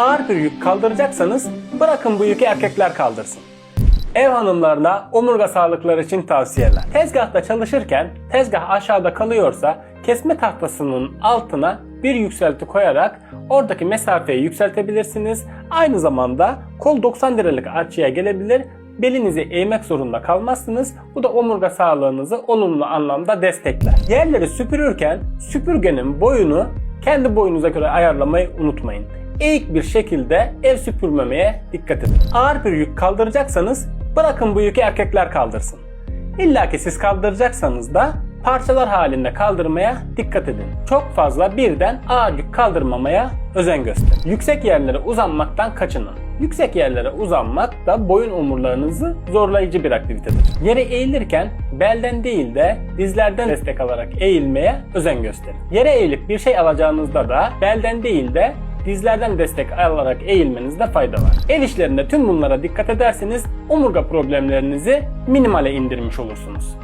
Ağır bir yük kaldıracaksanız bırakın bu yükü erkekler kaldırsın. Ev hanımlarına omurga sağlıkları için tavsiyeler. Tezgahta çalışırken tezgah aşağıda kalıyorsa kesme tahtasının altına bir yükselti koyarak oradaki mesafeyi yükseltebilirsiniz. Aynı zamanda kol 90 derecelik açıya gelebilir. Belinizi eğmek zorunda kalmazsınız. Bu da omurga sağlığınızı olumlu anlamda destekler. Yerleri süpürürken süpürgenin boyunu kendi boyunuza göre ayarlamayı unutmayın. Eğik bir şekilde ev süpürmemeye dikkat edin. Ağır bir yük kaldıracaksanız bırakın bu yükü erkekler kaldırsın. İlla ki siz kaldıracaksanız da parçalar halinde kaldırmaya dikkat edin. Çok fazla birden ağır yük kaldırmamaya özen gösterin. Yüksek yerlere uzanmaktan kaçının. Yüksek yerlere uzanmak da boyun omurlarınızı zorlayıcı bir aktivitedir. Yere eğilirken belden değil de dizlerden destek alarak eğilmeye özen gösterin. Yere eğilip bir şey alacağınızda da belden değil de dizlerden destek alarak eğilmenizde fayda var. Ev işlerinde tüm bunlara dikkat ederseniz omurga problemlerinizi minimale indirmiş olursunuz.